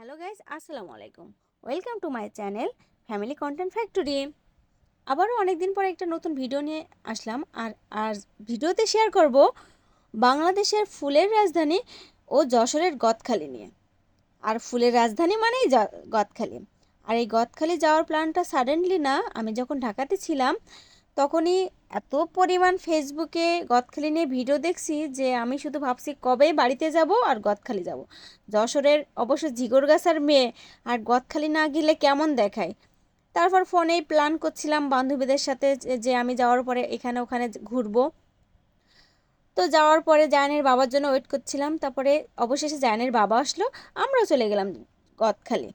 Hello guys, আসসালামু আলাইকুম। Welcome to my channel family content factory. আবারও অনেকদিন পরে একটা নতুন ভিডিও নিয়ে আসলাম আর আর ভিডিওতে শেয়ার করব বাংলাদেশের ফুলের রাজধানী ও যশোরের গদখালি নিয়ে। আর ফুলের রাজধানী মানেই গদখালি। আর এই গদখালি যাওয়ার প্ল্যানটা সাডেনলি না, আমি যখন ঢাকাতে ছিলাম তখনই এত পরিমাণ ফেসবুকে গদখালি নিয়ে ভিডিও দেখছি যে আমি শুধু ভাবছি কবে বাড়িতে যাব আর গদখালি যাব। যশোরের অবশ্য জিগরগাছার মেয়ে, আর গদখালি না গেলে কেমন দেখায়? তারপর ফোনেই প্ল্যান করছিলাম বান্ধবীদের সাথে যে- আমি যাওয়ার পরে এখানে ওখানে ঘুরবো। তো যাওয়ার পরে জায়ানের বাবার জন্য ওয়েট করছিলাম, তারপরে অবশেষে জায়ানের বাবা আসলো, আমরাও চলে গেলাম গদখালি।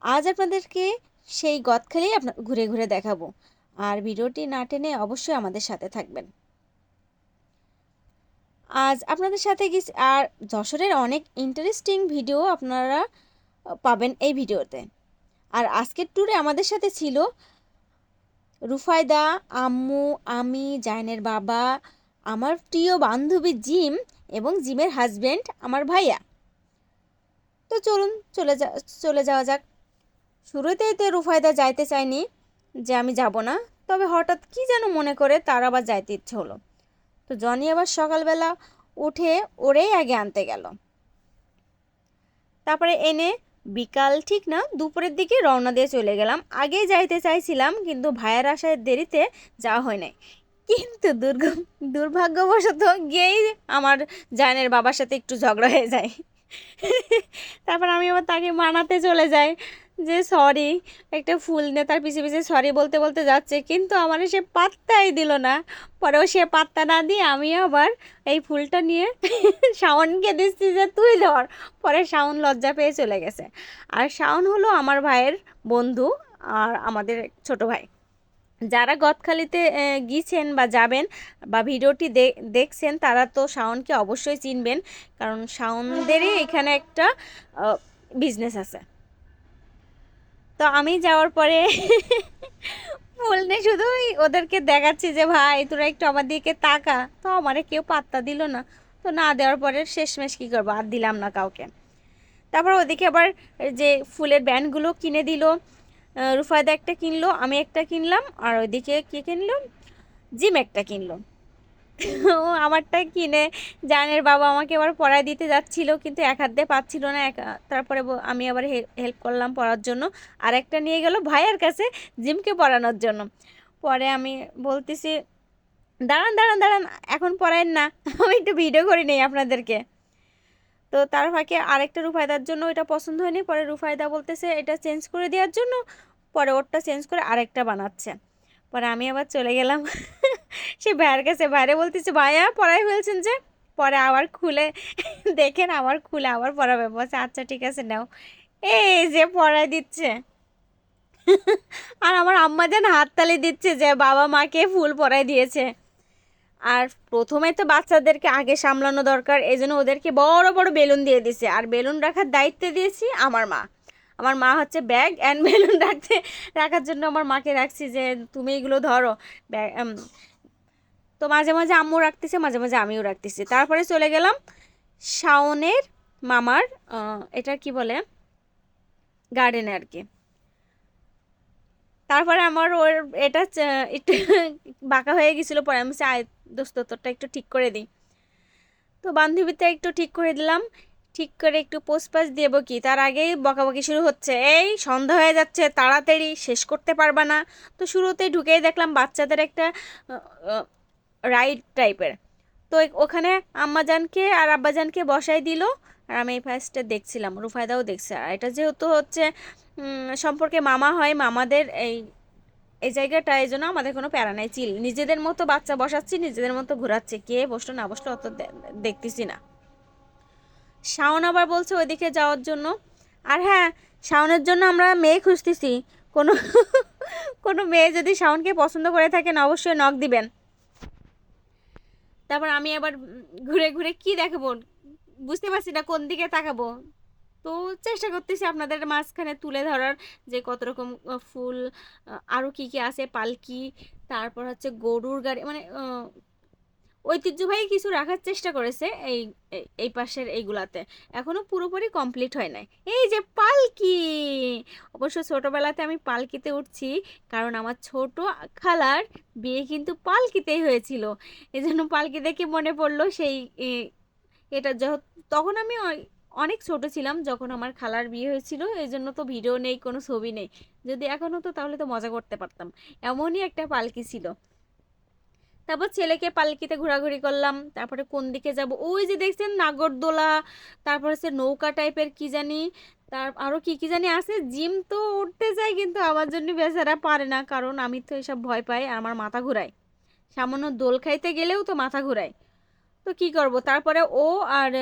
আজ আপনাদেরকে সেই গদখালি আপনার, ঘুরে ঘুরে দেখাবো। আর ভিডিওটি না টেনে অবশ্যই আমাদের সাথে থাকবেন। আজ আপনাদের সাথে গেছি, আর যশোরের অনেক ইন্টারেস্টিং ভিডিও আপনারা পাবেন এই ভিডিওতে। আর আজকের ট্যুরে আমাদের সাথে ছিল রুফায়দা, আম্মু, আমি জায়নের বাবা, আমার প্রিয় বান্ধবী জিম এবং জিমের হাজবেন্ড আমার ভাইয়া। তো চলুন চলে যা, চলে যাওয়া যাক। শুরুতেই তো রুফায়দা যাইতে চায়নি। যে আমি যাব না। তবে হঠাৎ কি যেন মনে করে, তার আবার যাইতে ইচ্ছে হলো। তো জনি আবার সকালবেলা উঠে ওরেই আগে আনতে গেল। তারপরে এনে বিকাল ঠিক না, দুপুরের দিকে রওনা দিয়ে চলে গেলাম। আগেই যাইতে চাইছিলাম, কিন্তু ভাইয়ের আসায় দেরিতে যাওয়া হয় নাই। কিন্তু দুর্গ, দুর্ভাগ্যবশত গিয়েই আমার জানের বাবার সাথে একটু ঝগড়া হয়ে যায়। তারপর আমি আবার তাকে মানাতে চলে যাই। যে সরি একটা ফুল নিয়ে তার পিছে পিছে সরি বলতে বলতে যাচ্ছে কিন্তু আমার সে পাত্তাই দিল না। পরেও সে পাত্তা না দিয়ে আমি আবার এই ফুলটা নিয়ে শাওনকে দিচ্ছি যে তুই ধর। পরে শাওন লজ্জা পেয়ে চলে গেছে। আর শাওন হলো আমার ভাইয়ের বন্ধু আর আমাদের ছোট ভাই। যারা গদখালিতে আহ, গিয়েছেন বা যাবেন বা ভিডিওটি দেখছেন তারা তো শাওনকে অবশ্যই চিনবেন। কারণ শাওনদেরই এখানে একটা বিজনেস আছে। তো আমি যাওয়ার পরে ফুল শুধুই ওদেরকে দেখাচ্ছি যে, ভাই, তোরা একটু আমার দিকে তাকা। তো আমারে কেউ পাত্তা দিল না। তো না দেওয়ার পরে শেষমেশ কী করব? আর দিলাম না কাউকে। তারপর ওদিকে আবার যে ফুলের ব্যান্ডগুলো কিনে দিল রুফায়দা একটা কিনলো, আমি একটা কিনলাম, আর ওইদিকে কে কিনলো? জিম একটা কিনলো। ও আমারটা কিনে জানের বাবা আমাকে আবার পড়ায় দিতে যাচ্ছিল, কিন্তু এক হাত দিয়ে পাচ্ছিল না, এক তারপরে আমি আবার হেল্প করলাম পড়ার জন্য। আর একটা নিয়ে গেল ভাইয়ের কাছে জিমকে পড়ানোর জন্য। পরে আমি বলতেছি, দাঁড়ান দাঁড়ান দাঁড়ান, এখন পড়ায়েন না, আমি একটু ভিডিও করি নেই আপনাদেরকে। তো তার ফাঁকে আরেকটা রুফায়দার জন্য ওইটা পছন্দ হয়নি। পরে রুফায়দা বলতেছে, এটা চেঞ্জ করে দেওয়ার জন্য? পরে ওরটা চেঞ্জ করে আরেকটা বানাচ্ছে। পরে আমি আবার চলে গেলাম। সে ভাইয়ের কাছে বাইরে বলতেছে, ভাইয়া, পড়াই ফেলছেন যে? পরে আবার খুলে, দেখেন আবার খুলে আবার পড়াবে। বলছে আচ্ছা ঠিক আছে, নাও। এই যে পড়াই দিচ্ছে। আর আমার আম্মা যেন হাততালি দিচ্ছে যে বাবা মাকে ফুল পরাই দিয়েছে। আর প্রথমে তো বাচ্চাদেরকে আগে সামলানো দরকার এই জন্য ওদেরকে বড় বড় বেলুন দিয়ে দিছে। আর বেলুন রাখার দায়িত্ব দিয়েছি আমার মা। আমার মা হচ্ছে ব্যাগ অ্যান্ড বেলুন রাখতে, রাখার জন্য আমার মাকে রাখছি যে, তুমি এগুলো ধরো। ব্যাগ তো মাঝে মাঝে আম্মু রাখতেছে, মাঝে মাঝে আমিও রাখতেছি। তারপরে চলে গেলাম শাওনের মামার এটা কি বলে? গার্ডেনে আর কি। তারপরে আমার ওর এটা একটু বাঁকা হয়ে গেছিল, পরে আমি আয় দোস্ত, তোরটা একটু ঠিক করে দিই। তো বান্ধবীটা একটু ঠিক করে দিলাম। ঠিক করে একটু পোস্টপাস দেব কি তার আগেই বকাবকি শুরু হচ্ছে। এই, সন্ধ্যা হয়ে যাচ্ছে, তাড়াতাড়ি, শেষ করতে পারবা না। তো শুরুতেই ঢুকেই দেখলাম বাচ্চাদের একটা রাইড টাইপের তো ওখানে আম্মাজানকে আর আব্বাজানকে বসাই দিল। আর আমি এই ফার্স্টে দেখছিলাম, রুফায়দাও দেখছে। আর এটা যেহেতু হচ্ছে সম্পর্কে মামা হয়, মামাদের এই এই জায়গাটা, এই জন্য আমাদের কোনো প্যারা নাই, চিল। নিজেদের মতো বাচ্চা বসাচ্ছি, নিজেদের মতো ঘোরাচ্ছে। কে বসল, না বসল অত দেখতেছি না। শাওন আবার বলছে ওইদিকে যাওয়ার জন্য। আর হ্যাঁ শাওনের জন্য আমরা মেয়ে খুঁজতেছি। কোনো কোনো মেয়ে যদি শাওনকে পছন্দ করে থাকেন অবশ্যই নখ দিবেন। তারপর আমি আবার ঘুরে ঘুরে কি দেখাবো? বুঝতে পারছি না কোন দিকে তাকাবো। তো চেষ্টা করতেছি আপনাদের মাঝখানে তুলে ধরার যে কত রকম ফুল আরও আরও কি কি আছে, পালকি, তারপর হচ্ছে গরুর গাড়ি মানে ঐতিহ্যবাহী কিছু রাখার চেষ্টা করেছে এই, এই- পাশের এইগুলাতে। এখনও পুরোপুরি কমপ্লিট হয় নাই। এই যে পালকি! অবশ্য ছোটবেলাতে আমি পালকিতে উঠছি, কারণ আমার ছোট খালার বিয়ে কিন্তু পালকিতেই হয়েছিল। এই জন্য পালকি দেখে মনে পড়ল সেই এটা তখন আমি অনেক ছোট ছিলাম যখন আমার খালার বিয়ে হয়েছিল এই জন্য তো ভিডিও নেই, কোনো ছবি নেই। যদি এখন হতো তাহলে তো মজা করতে পারতাম। এমনই একটা পালকি ছিল। তারপর ছেলেকে পালকিতে ঘোরাঘুরি করলাম, তারপরে কোন দিকে যাব? ওই যে দেখছেন নাগরদোলা, তারপর হচ্ছে নৌকা টাইপের কি জানি, তার আরও কি কি জানি আছে, জিম তো উঠতে যায় কিন্তু আমার জন্য বেচারা পারে না, কারণ আমি তো এসব ভয় পাই, আমার মাথা ঘুরায়। সামান্য দোল খাইতে গেলেও তো মাথা ঘুরায়। তো কি করব? তারপরে ও আর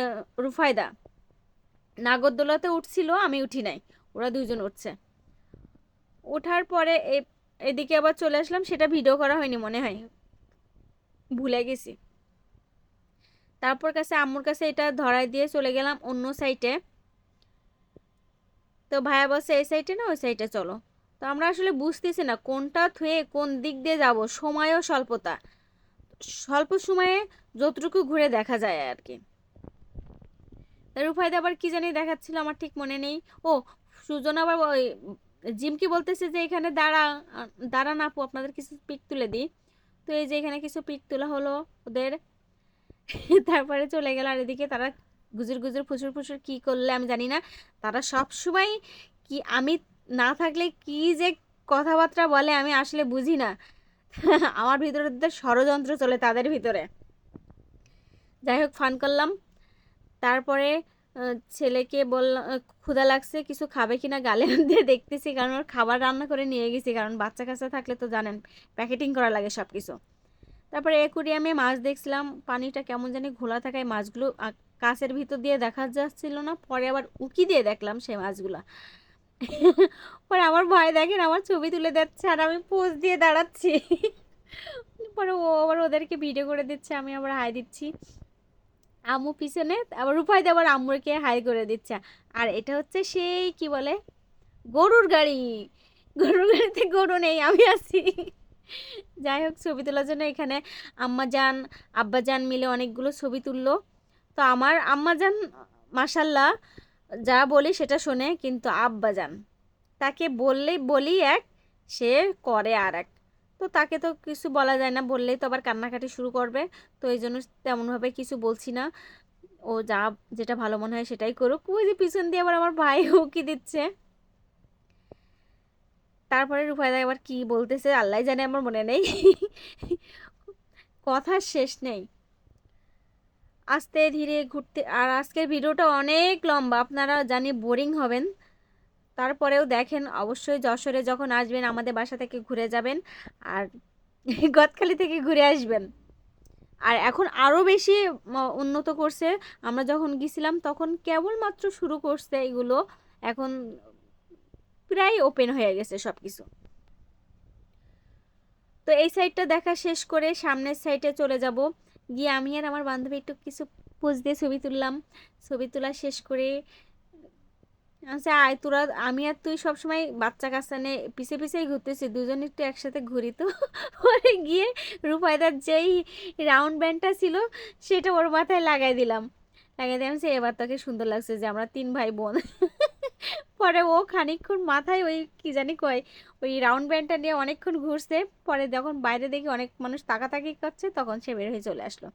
রুফায়দা নাগরদোলাতে উঠছিল, আমি উঠি নাই, ওরা দুজন উঠছে। ওঠার পরে এদিকে আবার চলে আসলাম, সেটা ভিডিও করা হয়নি মনে হয়। ভুলে গেছি। তারপর কাছে আম্মুর কাছে এটা ধরাই দিয়ে চলে গেলাম অন্য সাইটে তো ভাইয়া বলছে, এই সাইটে না, ওই সাইডে চলো। তো আমরা আসলে বুঝতেছি না কোনটা থুয়ে কোন দিক দিয়ে যাব সময়ও স্বল্পতা। স্বল্প সময়ে যতটুকু ঘুরে দেখা যায় আর কি। তা রুফাইদা আবার কি জানি দেখাচ্ছিল আমার ঠিক মনে নেই। ও, সুজন আবার ওই জিমকি বলতেছে যে এখানে দাঁড়া দাঁড়ান আপু, আপনাদের কিছু পিক তুলে দিই। তো এই যে এখানে কিছু পিক তোলা হলো ওদের। তারপরে চলে গেল আর এদিকে তারা গুজুর গুজুর ফুসুর ফুসুর কি করলে আমি জানি না। তারা সব সময় কি আমি না থাকলে কি যে কথাবার্তা বলে আমি আসলে বুঝি না। আমার ভিতরে ষড়যন্ত্র চলে তাদের ভিতরে। যাই হোক ফান করলাম। তারপরে ছেলেকে বললাম ক্ষুধা লাগছে, কিছু খাবে কিনা? গালে দিয়ে দেখতেছি, কারণ ওর খাবার রান্না করে নিয়ে গেছি, কারণ বাচ্চা কাচ্চা থাকলে তো জানেন, প্যাকেটিং করা লাগে সব কিছু তারপরে অ্যাকুরিয়ামে মাছ দেখছিলাম, পানিটা কেমন জানি ঘোলা থাকায় মাছগুলো কাছের ভিতর দিয়ে দেখা যাচ্ছিল না, পরে আবার উকি দিয়ে দেখলাম সেই মাছগুলা। পরে আমার ভয় দেখেন, আমার ছবি তুলে দিচ্ছে আর আমি পোজ দিয়ে দাঁড়াচ্ছি। পরে ও আবার ওদেরকে ভিডিও করে দিচ্ছে, আমি আবার হাই দিচ্ছি। আম্মু পিছনে, আবার রূপাই দিয়ে আবার আম্মুকে হাই করে দিচ্ছে। আর এটা হচ্ছে সেই কি বলে? গরুর গাড়ি। গরুর গাড়িতে গরু নেই, আমি আছি। যাই হোক, ছবি তোলার জন্য এখানে আম্মা যান, আব্বা যান মিলে অনেকগুলো ছবি তুললো। তো আমার আম্মা যান মাসাল্লাহ যা বলি সেটা শোনে কিন্তু আব্বা যান। তাকে বললেই বলি এক, সে করে আর এক। তো তাকে তো কিছু বলা যায় না, বললেই তো আবার কান্নাকাটি শুরু করবে। তো এই জন্য তেমনভাবে কিছু বলছি না। ও যা যেটা ভালো মনে হয় সেটাই করুক। ওই যে পিছন দিয়ে আবার আমার ভাই হুকি দিচ্ছে। তারপরে রূপায়দা আবার কি বলতেছে আল্লাহ জানে, আমার মনে নেই। কথার শেষ নেই। আস্তে ধীরে ঘুরতে, আর আজকের ভিডিওটা অনেক লম্বা, আপনারা জানি বোরিং হবেন। তারপরেও দেখেন, অবশ্যই যশোরে যখন আসবেন, আমাদের বাসা থেকে ঘুরে যাবেন আর গদখালি থেকে ঘুরে আসবেন। আর এখন আরও বেশি উন্নত করছে। আমরা যখন গেছিলাম, তখন কেবলমাত্র শুরু করছে এগুলো। এখন প্রায় ওপেন হয়ে গেছে সব কিছু তো এই সাইডটা দেখা শেষ করে সামনের সাইডে চলে যাব। গিয়ে আমি আর আমার বান্ধবী একটু কিছু পোজ দিয়ে ছবি তুললাম। ছবি তোলা শেষ করে আচ্ছা আয় তোরা, আমি আর তুই সবসময় বাচ্চা কাচ্চা নিয়ে পিছে পিছেই ঘুরতেছি, দুজন একটু একসাথে ঘুরি তো। পরে গিয়ে রূপায়দার যেই রাউন্ড ব্যান্ডটা ছিল, সেটা ওর মাথায় লাগাই দিলাম। লাগাই দিলাম, সে এবার তোকে সুন্দর লাগছে যে আমরা তিন ভাই বোন। পরে ও খানিকক্ষণ মাথায় ওই কি জানি কয়, ওই রাউন্ড ব্যান্ডটা নিয়ে অনেকক্ষণ ঘুরছে। পরে যখন বাইরে দেখি অনেক মানুষ তাকাতাকি করছে, তখন সে বের হয়ে চলে আসলো।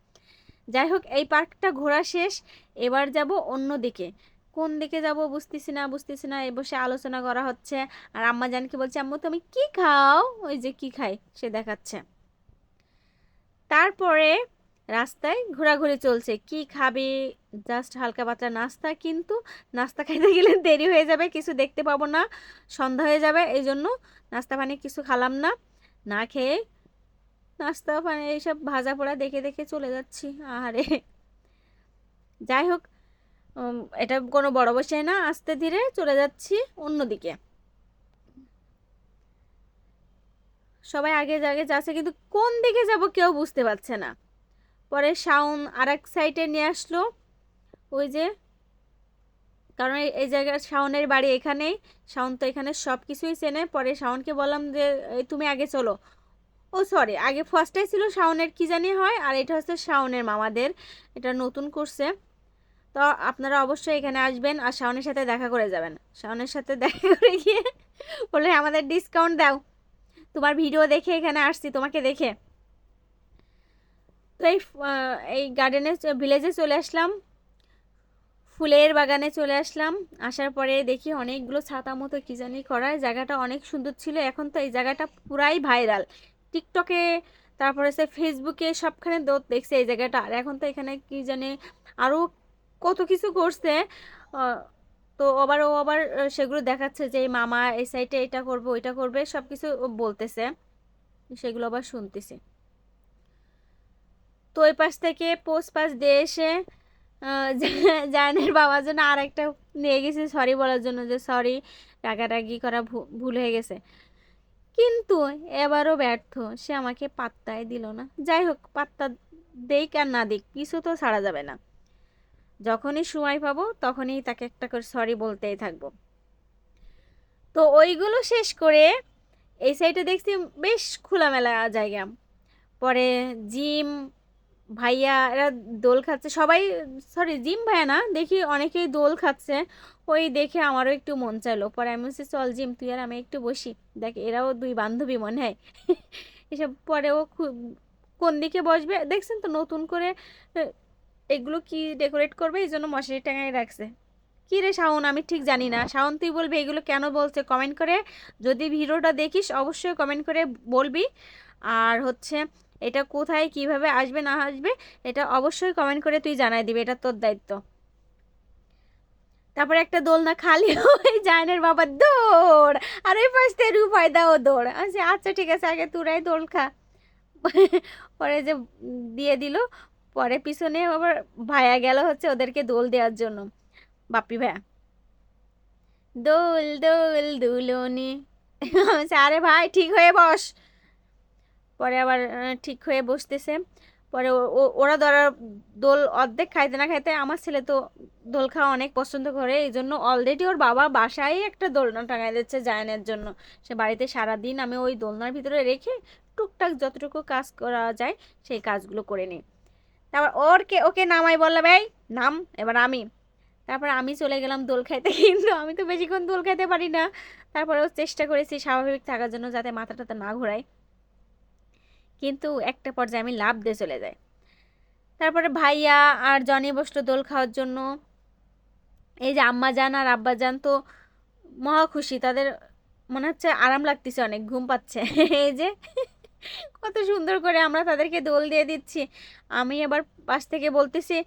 যাই হোক, এই পার্কটা ঘোরা শেষ। এবার যাব অন্য দিকে কোন দিকে যাব বুঝতেছি না বুঝতেছি না। এই বসে আলোচনা করা হচ্ছে। আর আম্মা জানকে বলছে, আম্মু, তুমি কি খাও? ওই যে কি খাই সে দেখাচ্ছে। তারপরে রাস্তায় ঘোরাঘুরি চলছে। কি খাবে? জাস্ট হালকা পাতলা নাস্তা, কিন্তু নাস্তা খাইতে গেলে দেরি হয়ে যাবে, কিছু দেখতে পাবো না, সন্ধ্যা হয়ে যাবে এই জন্য নাস্তা পানি কিছু খালাম না। না খেয়ে নাস্তা পানি, এইসব ভাজা পোড়া দেখে দেখে চলে যাচ্ছি। আহারে। যাই হোক এটা কোনো বড় বিষয় না, আস্তে ধীরে চলে যাচ্ছি অন্যদিকে। সবাই আগে আগে যাচ্ছে, কিন্তু কোন দিকে যাব কেউ বুঝতে পারছে না। পরে শাওন আর এক সাইডে নিয়ে আসলো, ওই যে, কারণ এই- জায়গার শাওনের বাড়ি এখানেই, শাওন তো এখানে সব কিছুই চেনে। পরে শাওনকে বললাম যে তুমি আগে চলো। ও সরি আগে ফার্স্টটাই ছিল শাওনের, কি জানি হয়, আর এটা হচ্ছে শাওনের মামাদের, এটা নতুন করছে। তো আপনারা অবশ্যই এখানে আসবেন আর শাওনের সাথে দেখা করে যাবেন। শাওনের সাথে দেখা করে গিয়ে বলে, আমাদের ডিসকাউন্ট দাও। তোমার ভিডিও দেখে এখানে আসছি, তোমাকে দেখে। তো এই এই গার্ডেনে ভিলেজে চলে আসলাম। ফুলের বাগানে চলে আসলাম। আসার পরে দেখি অনেকগুলো ছাতা মতো কি জানি করা। জায়গাটা অনেক সুন্দর ছিল। এখন তো এই জায়গাটা পুরাই ভাইরাল টিকটকে তারপরে সে ফেসবুকে সবখানে দোত দেখছে এই জায়গাটা। আর এখন তো এখানে কি জানি আরও কত কিছু করছে। তো আবার ও আবার সেগুলো দেখাচ্ছে যে মামা এই সাইডে এটা করবে ওইটা করবে। সব কিছু বলতেছে। সেগুলো আবার শুনতেছি। তো ওই পাশ থেকে পোস্ট পাশ দিয়ে এসে আহ, জা- জানের বাবার জন্য আর একটা নিয়ে গেছে সরি বলার জন্য যে সরি রাগারাগি করা ভুল হয়ে গেছে। কিন্তু এবারও ব্যর্থ। সে আমাকে পাত্তায় দিল না। যাই হোক পাত্তা দেই আর না দিক কিছু তো ছাড়া যাবে না। যখনই সময় পাবো, তখনই তাকে একটা করে সরি বলতেই থাকব। তো ওইগুলো শেষ করে এই সাইডে দেখছি বেশ খোলামেলা জায়গা। পরে জিম ভাইয়া এরা দোল খাচ্ছে। সবাই সরি জিম ভাইয়া না, দেখি অনেকেই দোল খাচ্ছে। ওই দেখে আমারও একটু মন চাইলো। পরে আমি বলছি, চল জিম, তুই আর আমি একটু বসি। দেখ, এরাও দুই বান্ধবী মনে হয়। এসব পরে ও কোন দিকে বসবে? দেখছেন তো নতুন করে এগুলো কি ডেকোরেট করবে? এই জন্য মশারি টাঙায় রাখছে। কি রে শাওন, আমি ঠিক জানি না। শাওন, তুই বলবি এগুলো কেন বলছে? কমেন্ট করে যদি ভিডিওটা দেখিস, অবশ্যই কমেন্ট করে বলবি। আর হচ্ছে, এটা কোথায়, কীভাবে আসবে, না আসবে, এটা অবশ্যই কমেন্ট করে তুই জানাই দিবি। এটা তোর দায়িত্ব। তারপরে একটা দোলনা খালি ওই জায়নের বাবা দৌড় আর ওই পাশ থেকে দাও দৌড় আচ্ছা আচ্ছা ঠিক আছে, আগে তোরাই দোল খা। পরে যে দিয়ে দিল পরে পিছনে আবার ভাইয়া গেল হচ্ছে ওদেরকে দোল দেওয়ার জন্য। বাপ্পি ভাইয়া দোল দোল, দুলনি। আরে ভাই, ঠিক হয়ে বস। পরে আবার ঠিক হয়ে বসতেছে। পরে ওরা ধরা দোল অর্ধেক খাইতে না খাইতে আমার ছেলে তো দোল খাওয়া অনেক পছন্দ করে, এই জন্য অলরেডি ওর বাবা বাসায় একটা দোলনা টাঙাই দিচ্ছে জায়নের জন্য। সে বাড়িতে সারাদিন আমি ওই দোলনার ভিতরে রেখে টুকটাক যতটুকু কাজ করা যায় সেই কাজগুলো করে নিই। তারপর ওরকে, ওকে নামাই বললাম এই, নাম, এবার আমি। তারপর আমি চলে গেলাম দোল খাইতে, কিন্তু আমি তো বেশিক্ষণ দোল খাইতে পারি না। তারপরেও চেষ্টা করেছি স্বাভাবিক থাকার জন্য যাতে মাথাটাতে না ঘোরায়। কিন্তু একটা পর্যায়ে আমি লাভ দিয়ে চলে যাই। তারপরে ভাইয়া আর জনি বসল দোল খাওয়ার জন্য। এই যে আম্মা যান আর আব্বা যান তো মহা খুশি, তাদের মনে হচ্ছে আরাম লাগতেছে অনেক, ঘুম পাচ্ছে। এই যে কত সুন্দর করে আমরা তাদেরকে দোল দিয়ে দিচ্ছি। আমি আবার পাশ থেকে বলতেছি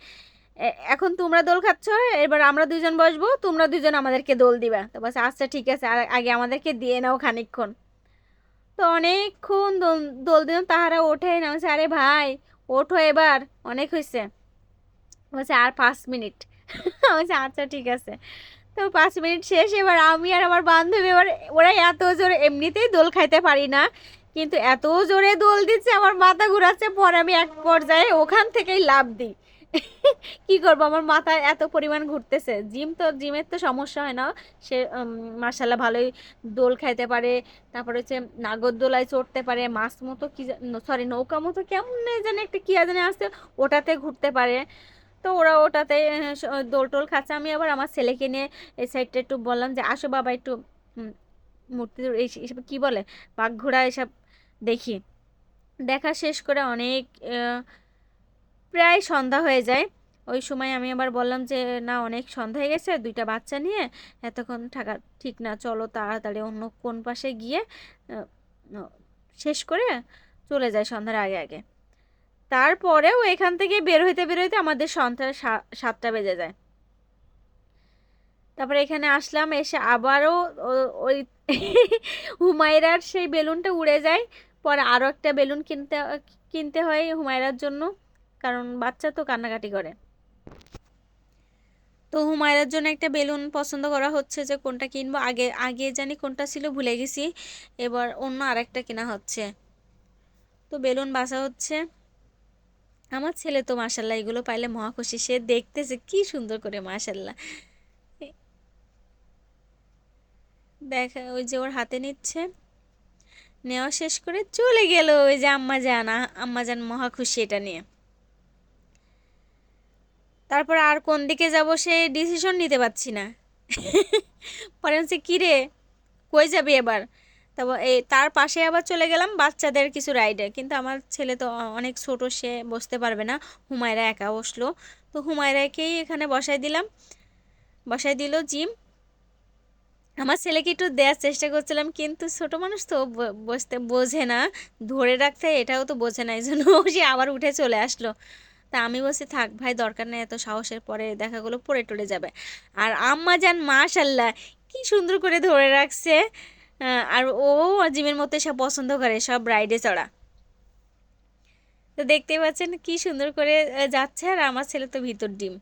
এখন তোমরা দোল খাচ্ছ? এবার আমরা দুজন বসবো, তোমরা দুজন আমাদেরকে দোল দিবা। তো বলছে আচ্ছা ঠিক আছে আর আগে আমাদেরকে দিয়ে নাও খানিকক্ষণ। তো অনেকক্ষণ দোল দোল দিলাম, তাহারা ওঠে না। বলছে, আরে ভাই, ওঠো এবার, অনেক হয়েছে বলছে, আর পাঁচ মিনিট। বলছে আচ্ছা ঠিক আছে। তো পাঁচ মিনিট শেষ, এবার আমি আর আমার বান্ধবী, এবার ওরা এত জোরে এমনিতেই দোল খাইতে পারি না। কিন্তু এত জোরে দোল দিচ্ছে, আমার মাথা ঘুরাচ্ছে, পরে আমি এক পর্যায়ে ওখান থেকেই লাভ দিই। কি করব? আমার মাথায় এত পরিমাণ ঘুরতেছে। জিম তো, জিমের তো সমস্যা হয় না। সে মার্শাল্লাহ ভালোই দোল খাইতে পারে। তারপরে হচ্ছে নাগরদোলায় চড়তে পারে, মাছ মতো কি সরি নৌকা মতো কেমন জানি একটা কি জানি আসছে, ওটাতে ঘুরতে পারে। তো ওরা ওটাতে দোল টোল খাচ্ছে। আমি আবার আমার ছেলেকে নিয়ে এই সাইডটা একটু বললাম যে, আসো বাবা একটু মূর্তি এই- এইসব কি বলে? বাঘ ঘোড়া এসব দেখি। দেখা শেষ করে অনেক প্রায় সন্ধ্যা হয়ে যায়। ওই সময় আমি আবার বললাম যে, না, অনেক সন্ধ্যা হয়ে গেছে, দুইটা বাচ্চা নিয়ে এতক্ষণ থাকা ঠিক না, চলো তাড়াতাড়ি অন্য কোন পাশে গিয়ে শেষ করে চলে যায় সন্ধ্যার আগে আগে। তারপরেও এখান থেকে বের হইতে বের হইতে আমাদের সন্ধ্যা সাতটা বেজে যায়। তারপরে এখানে আসলাম, এসে আবারও ওই হুমায়রার সেই বেলুনটা উড়ে যায়। পরে আরও একটা বেলুন কিনতে কিনতে হয় হুমায়রার জন্য, কারণ বাচ্চা তো কান্নাকাটি করে। তো হুমায়রার জন্য একটা বেলুন পছন্দ করা হচ্ছে যে কোনটা কিনবো, আগে আগে জানি কোনটা ছিল, ভুলে গেছি। এবার অন্য আরেকটা কেনা হচ্ছে। তো বেলুন বাসা হচ্ছে। আমার ছেলে তো মাসাল্লাহ এগুলো পাইলে মহা খুশি সে দেখতেছে কি সুন্দর করে মাসাল্লাহ দেখা, ওই যে ওর হাতে নিচ্ছে। নেওয়া শেষ করে চলে গেল ওই যে আম্মা যান আম্মা যান মহা খুশি এটা নিয়ে। তারপর আর কোন দিকে যাব সে ডিসিশন নিতে পারছি না। পরে হচ্ছে কী রে? কই যাবি এবার? তারপর এই, তার পাশে আবার চলে গেলাম বাচ্চাদের কিছু রাইডে কিন্তু আমার ছেলে তো অনেক ছোট, সে বসতে পারবে না। হুমায়রা একা বসল। তো হুমায়রাকেই এখানে বসাই দিলাম। বসাই দিল জিম। আমার ছেলেকে একটু দেওয়ার চেষ্টা করছিলাম, কিন্তু ছোট মানুষ তো বসতে বোঝে না। ধরে রাখতে এটাও তো বোঝে না এই জন্য সে আবার উঠে চলে আসলো। তা আমি বলছি, থাক ভাই, দরকার নেই, এত সাহসের পরে দেখাগুলো পড়ে টরে যাবে। আর আম্মা যান মাশাল্লাহ, কি সুন্দর করে ধরে রাখছে। আর ও জিমের মধ্যে সব পছন্দ করে, সব রাইডে চড়া। তো দেখতেই পাচ্ছেন কি সুন্দর করে যাচ্ছে, আর আমার ছেলে তো ভিতর ডিম।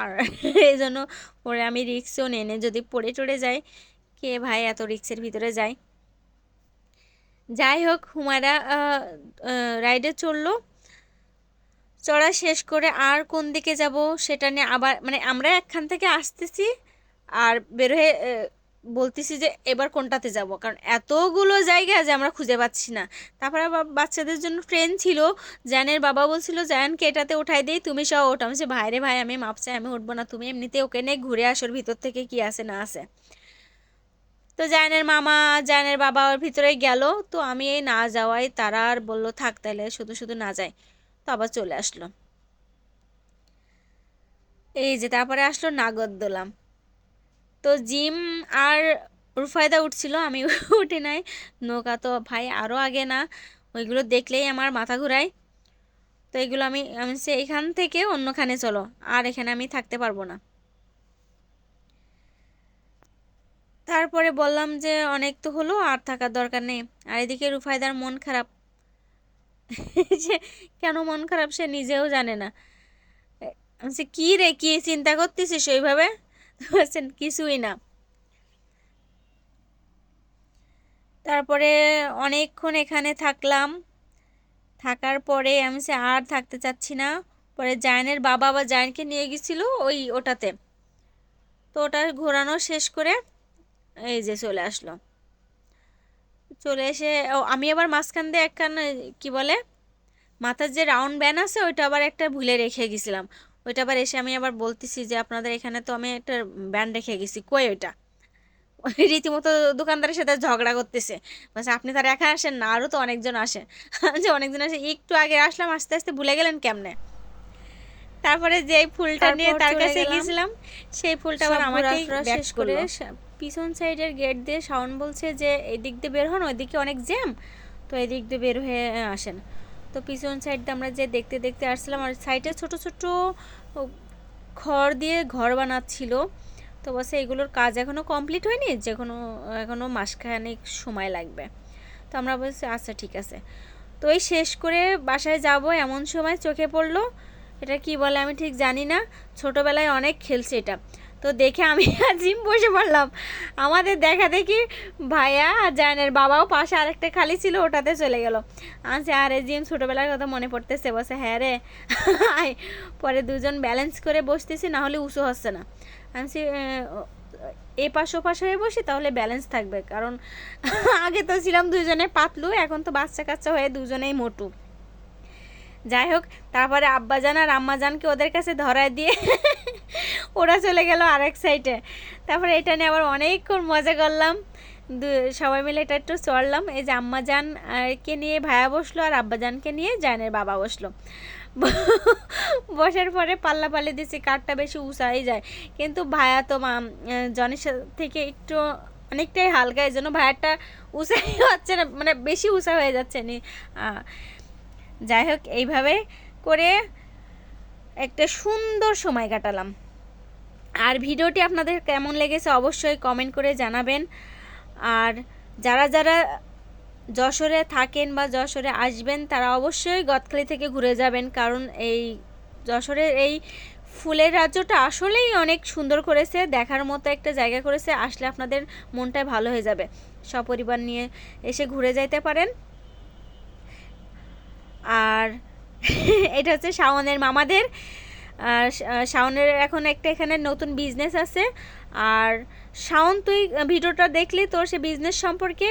আর এই জন্য পরে আমি রিক্সও নেনে যদি পড়ে টড়ে যাই, কে ভাই এত রিক্সের ভিতরে যায়? যাই হোক, হুমায়রা রাইডে চলল চড়া শেষ করে আর কোন দিকে যাব সেটা নিয়ে আবার মানে আমরা একখান থেকে আসতেছি আর বেরোয় বলতেছি যে এবার কোনটাতে যাব? কারণ এতগুলো জায়গা যে আমরা খুঁজে পাচ্ছি না। তারপরে বাচ্চাদের জন্য ট্রেন ছিল জ্যানের বাবা বলছিল জ্যানকে এটাতে উঠাই দিই তুমি সহ ওঠো আমি বলছি, ভাই ভাই আমি মাপ চাই আমি উঠবো না। তুমি এমনিতে ওকে নিয়ে ঘুরে আসোর ভিতর থেকে কি আছে না আছে। তো জায়নের মামা জায়নের বাবা ওর ভিতরে গেল। তো আমি এই না যাওয়াই তারা আর বলল থাক তাহলে শুধু শুধু না যায় তো আবার চলে আসলো। এই যে তারপরে আসলো নাগরদোলা। তো জিম আর রুফায়দা উঠছিল, আমি উঠে নাই। নৌকা তো ভাই আরও আগে না, ওইগুলো দেখলেই আমার মাথা ঘুরায়। তো এগুলো আমি আমি সে এখান থেকে অন্যখানে চলো, আর এখানে আমি থাকতে পারব না। তারপরে বললাম যে অনেক তো হলো, আর থাকার দরকার নেই। আর এদিকে রুফায়দার মন খারাপ। যে কেন মন খারাপ সে নিজেও জানে না। কি রে, কি চিন্তা করতেছিস ওইভাবে বলছেন কিছুই না। তারপরে অনেকক্ষণ এখানে থাকলাম। থাকার পরে আমি সে আর থাকতে চাচ্ছি না। পরে জায়নের বাবা বা জায়নকে নিয়ে গেছিল ওই ওটাতে। তো ওটা ঘোরানো শেষ করে এই যে চলে আসলো। চলে এসে আমি আবার মাঝখান দিয়ে একখান, কি বলে, মাথার যে রাউন্ড ব্যান আছে ওইটা আবার একটা ভুলে রেখে গেছিলাম। ওইটা আবার এসে আমি আবার বলতেছি যে আপনাদের এখানে তো আমি একটা ব্যান্ড রেখে গেছি কই ওইটা? ওই রীতিমতো দোকানদারের সাথে ঝগড়া করতেছে। বলছে আপনি তার একা আসেন না আরও তো অনেকজন আসে। যে অনেকজন আসে একটু আগে আসলাম আস্তে আস্তে ভুলে গেলেন কেমনে? তারপরে যে ফুলটা নিয়ে তার কাছে গেলাম। গিয়েছিলাম সেই ফুলটা আবার ব্যাক শেষ করে পিছন সাইডের গেট দিয়ে শাওন বলছে যে এদিক দিয়ে বের হন ওইদিকে অনেক জ্যাম। তো এদিক দিয়ে বের হয়ে আসেন। তো পিছন সাইড দিয়ে আমরা যে দেখতে দেখতে আসছিলাম, আর সাইডে ছোট ছোট খড় দিয়ে ঘর বানাচ্ছিল। তো বসে এগুলোর কাজ এখনও কমপ্লিট হয়নি যে কোনো এখনও মাসখানেক সময় লাগবে। তো আমরা বলছি আচ্ছা ঠিক আছে। তো এই শেষ করে বাসায় যাব, এমন সময় চোখে পড়ল, এটা কি বলে আমি ঠিক জানি না। ছোটোবেলায় অনেক খেলছে এটা। তো দেখে আমি আর জিম বসে পড়লাম। আমাদের দেখা দেখি ভাইয়া আর জানের বাবাও পাশে আরেকটা খালি ছিল ওটাতে চলে গেল। আচ্ছা আরে জিম ছোটোবেলার কথা মনে পড়তেছে। বসে হ্যাঁ রে। পরে দুজন ব্যালেন্স করে বসতেছি না হলে উঁচু হচ্ছে না। আমি বলছি, "আহ, এ পাশ ও পাশ হয়ে বসি তাহলে ব্যালেন্স থাকবে। কারণ আগে তো ছিলাম দুজনে পাতলু এখন তো বাচ্চা কাচ্চা হয়ে দুজনেই মোটু। যাই হোক তারপরে আব্বাজান আর আম্মাজানকে ওদের কাছে ধরায় দিয়ে ওরা চলে গেল আরেক সাইডে তারপরে এটা নিয়ে আবার অনেকক্ষণ মজা করলাম। সবাই মিলে এটা একটু চড়লাম। এই যে আম্মাজান কে নিয়ে ভায়া বসল আর আব্বাজানকে নিয়ে জানের বাবা বসল। বসার পরে পাল্লা পাল্লি দিছি, কাঠটা বেশি উঁচাই যায়। কিন্তু ভায়া তো, মা জনের থেকে একটু অনেকটাই হালকা, এই জন্য ভাইয়ারটা উঁচাই হচ্ছে না মানে বেশি উঁচা হয়ে যাচ্ছে নি। যাই হোক, এইভাবে করে একটা সুন্দর সময় কাটালাম। আর ভিডিওটি আপনাদের কেমন লেগেছে অবশ্যই কমেন্ট করে জানাবেন। আর যারা যারা যশোরে থাকেন বা যশোরে আসবেন, তারা অবশ্যই গদখালি থেকে ঘুরে যাবেন। কারণ এই যশোরের এই ফুলের রাজ্যটা আসলেই অনেক সুন্দর করেছে, দেখার মতো একটা জায়গা করেছে, আসলে আপনাদের মনটাই ভালো হয়ে যাবে। সপরিবার নিয়ে এসে ঘুরে যাইতে পারেন। আর এটা হচ্ছে শাওনের মামাদের। আর শাওনের এখন একটা এখানে নতুন বিজনেস আছে। আর শাওন, তুই ভিডিওটা দেখলি তোর সে বিজনেস সম্পর্কে?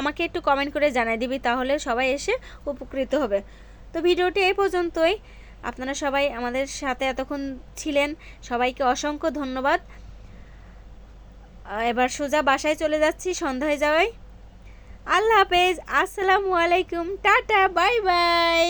আমাকে একটু কমেন্ট করে জানাই দিবি, তাহলে সবাই এসে উপকৃত হবে। তো ভিডিওটি এই পর্যন্তই। আপনারা সবাই আমাদের সাথে এতক্ষণ ছিলেন, সবাইকে অসংখ্য ধন্যবাদ। এবার সোজা বাসায় চলে যাচ্ছি সন্ধ্যা হয়ে যাওয়ায়। আল্লাহ হাফেজ, আসসালামু আলাইকুম, টাটা, বাই বাই।